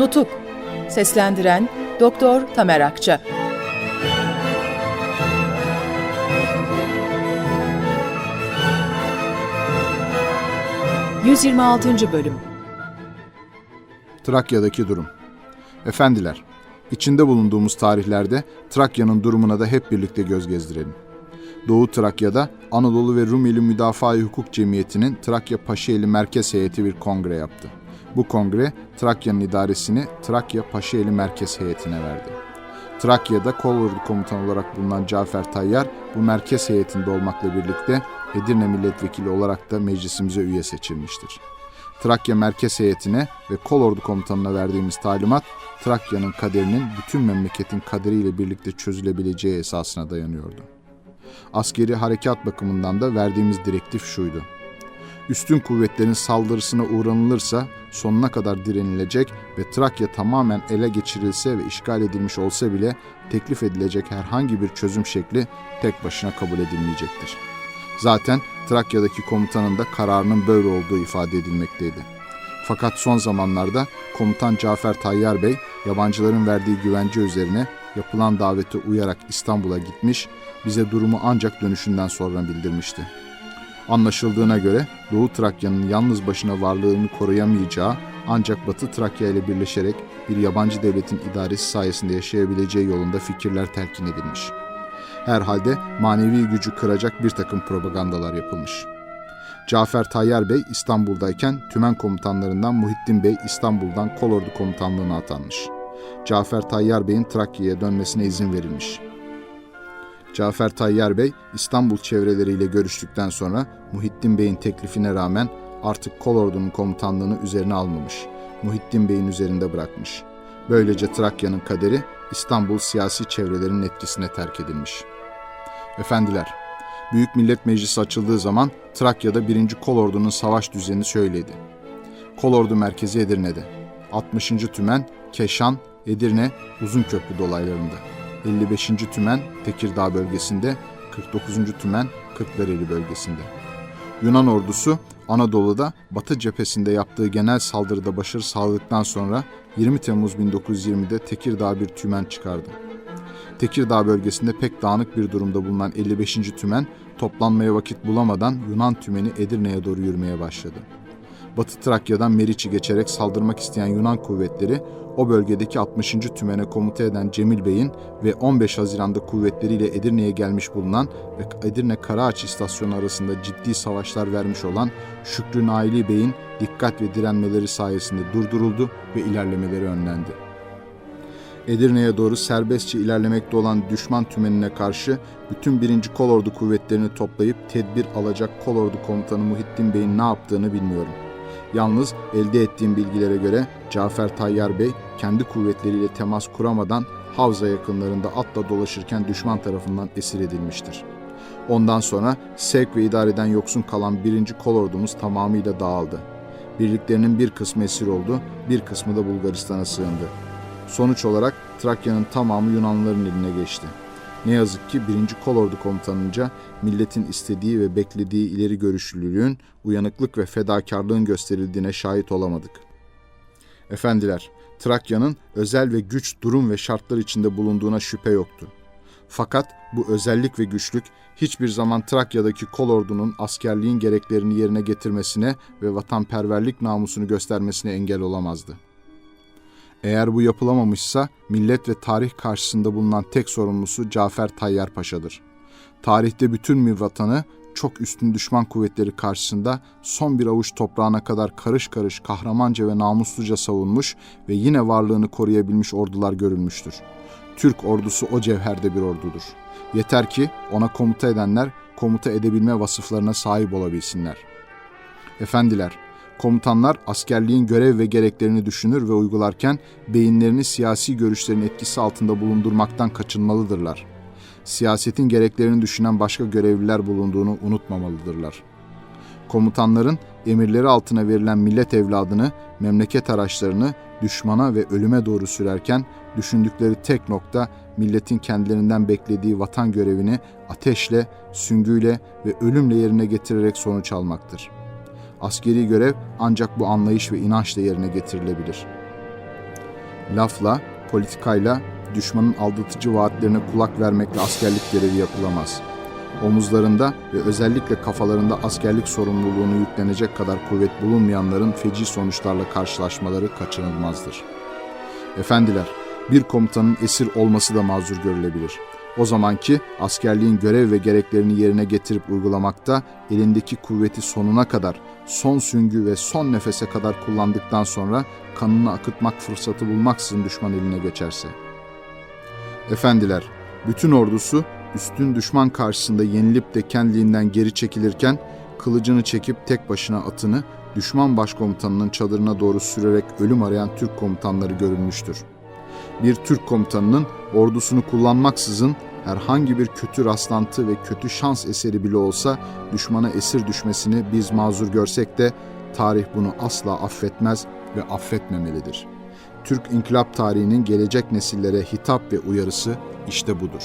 Nutuk Seslendiren Doktor Tamer Akça 126. Bölüm Trakya'daki durum. Efendiler, içinde bulunduğumuz tarihlerde Trakya'nın durumuna da hep birlikte göz gezdirelim. Doğu Trakya'da Anadolu ve Rumeli Müdafaa-i Hukuk Cemiyeti'nin Trakya Paşaeli Merkez Heyeti bir kongre yaptı. Bu kongre Trakya'nın idaresini Trakya Paşaeli Merkez Heyeti'ne verdi. Trakya'da Kolordu Komutanı olarak bulunan Cafer Tayyar bu merkez heyetinde olmakla birlikte Edirne Milletvekili olarak da meclisimize üye seçilmiştir. Trakya Merkez Heyeti'ne ve Kolordu Komutanı'na verdiğimiz talimat, Trakya'nın kaderinin bütün memleketin kaderiyle birlikte çözülebileceği esasına dayanıyordu. Askeri harekat bakımından da verdiğimiz direktif şuydu. Üstün kuvvetlerin saldırısına uğranılırsa sonuna kadar direnilecek ve Trakya tamamen ele geçirilse ve işgal edilmiş olsa bile teklif edilecek herhangi bir çözüm şekli tek başına kabul edilmeyecektir. Zaten Trakya'daki komutanın da kararının böyle olduğu ifade edilmekteydi. Fakat son zamanlarda komutan Cafer Tayyar Bey yabancıların verdiği güvence üzerine yapılan davete uyarak İstanbul'a gitmiş, bize durumu ancak dönüşünden sonra bildirmişti. Anlaşıldığına göre Doğu Trakya'nın yalnız başına varlığını koruyamayacağı ancak Batı Trakya ile birleşerek bir yabancı devletin idaresi sayesinde yaşayabileceği yolunda fikirler telkin edilmiş. Herhalde manevi gücü kıracak bir takım propagandalar yapılmış. Cafer Tayyar Bey İstanbul'dayken tümen komutanlarından Muhittin Bey İstanbul'dan kolordu komutanlığına atanmış. Cafer Tayyar Bey'in Trakya'ya dönmesine izin verilmiş. Cafer Tayyar Bey İstanbul çevreleriyle görüştükten sonra Muhittin Bey'in teklifine rağmen artık kolordunun komutanlığını üzerine almamış. Muhittin Bey'in üzerinde bırakmış. Böylece Trakya'nın kaderi İstanbul siyasi çevrelerinin etkisine terk edilmiş. Efendiler, Büyük Millet Meclisi açıldığı zaman Trakya'da 1. Kolordu'nun savaş düzeni şöyleydi. Kolordu merkezi Edirne'de. 60. Tümen, Keşan, Edirne, Uzunköprü dolaylarında. 55. Tümen, Tekirdağ bölgesinde. 49. Tümen, Kırklareli bölgesinde. Yunan ordusu Anadolu'da Batı cephesinde yaptığı genel saldırıda başarı sağladıktan sonra 20 Temmuz 1920'de Tekirdağ bir tümen çıkardı. Tekirdağ bölgesinde pek dağınık bir durumda bulunan 55. tümen toplanmaya vakit bulamadan Yunan tümeni Edirne'ye doğru yürümeye başladı. Batı Trakya'dan Meriç'i geçerek saldırmak isteyen Yunan kuvvetleri o bölgedeki 60. tümene komuta eden Cemil Bey'in ve 15 Haziran'da kuvvetleriyle Edirne'ye gelmiş bulunan ve Edirne Karaağaç istasyonu arasında ciddi savaşlar vermiş olan Şükrü Naili Bey'in dikkat ve direnmeleri sayesinde durduruldu ve ilerlemeleri önlendi. Edirne'ye doğru serbestçe ilerlemekte olan düşman tümenine karşı bütün 1. Kolordu kuvvetlerini toplayıp tedbir alacak Kolordu komutanı Muhittin Bey'in ne yaptığını bilmiyorum. Yalnız elde ettiğim bilgilere göre Cafer Tayyar Bey kendi kuvvetleriyle temas kuramadan Havza yakınlarında atla dolaşırken düşman tarafından esir edilmiştir. Ondan sonra sevk ve idareden yoksun kalan 1. Kolordumuz tamamıyla dağıldı. Birliklerinin bir kısmı esir oldu, bir kısmı da Bulgaristan'a sığındı. Sonuç olarak Trakya'nın tamamı Yunanlıların eline geçti. Ne yazık ki 1. Kolordu komutanınca milletin istediği ve beklediği ileri görüşlülüğün, uyanıklık ve fedakarlığın gösterildiğine şahit olamadık. Efendiler, Trakya'nın özel ve güç durum ve şartlar içinde bulunduğuna şüphe yoktu. Fakat bu özellik ve güçlük hiçbir zaman Trakya'daki kolordunun askerliğin gereklerini yerine getirmesine ve vatanperverlik namusunu göstermesine engel olamazdı. Eğer bu yapılamamışsa millet ve tarih karşısında bulunan tek sorumlusu Cafer Tayyar Paşa'dır. Tarihte bütün bir vatanı çok üstün düşman kuvvetleri karşısında son bir avuç toprağına kadar karış karış kahramanca ve namusluca savunmuş ve yine varlığını koruyabilmiş ordular görülmüştür. Türk ordusu o cevherde bir ordudur. Yeter ki ona komuta edenler komuta edebilme vasıflarına sahip olabilsinler. Efendiler, Komutanlar askerliğin görev ve gereklerini düşünür ve uygularken beyinlerini siyasi görüşlerin etkisi altında bulundurmaktan kaçınmalıdırlar. Siyasetin gereklerini düşünen başka görevliler bulunduğunu unutmamalıdırlar. Komutanların emirleri altına verilen millet evladını, memleket araçlarını düşmana ve ölüme doğru sürerken düşündükleri tek nokta milletin kendilerinden beklediği vatan görevini ateşle, süngüyle ve ölümle yerine getirerek sonuç almaktır.'' Askeri görev ancak bu anlayış ve inançla yerine getirilebilir. Lafla, politikayla, düşmanın aldatıcı vaatlerine kulak vermekle askerlik görevi yapılamaz. Omuzlarında ve özellikle kafalarında askerlik sorumluluğunu yüklenecek kadar kuvvet bulunmayanların feci sonuçlarla karşılaşmaları kaçınılmazdır. Efendiler, bir komutanın esir olması da mazur görülebilir. O zamanki askerliğin görev ve gereklerini yerine getirip uygulamakta elindeki kuvveti sonuna kadar, son süngü ve son nefese kadar kullandıktan sonra kanını akıtmak fırsatı bulmaksızın düşman eline geçerse. Efendiler, bütün ordusu üstün düşman karşısında yenilip de kendiliğinden geri çekilirken kılıcını çekip tek başına atını düşman başkomutanının çadırına doğru sürerek ölüm arayan Türk komutanları görülmüştür. Bir Türk komutanının ordusunu kullanmaksızın herhangi bir kötü rastlantı ve kötü şans eseri bile olsa düşmana esir düşmesini biz mazur görsek de tarih bunu asla affetmez ve affetmemelidir. Türk inkılap tarihinin gelecek nesillere hitap ve uyarısı işte budur.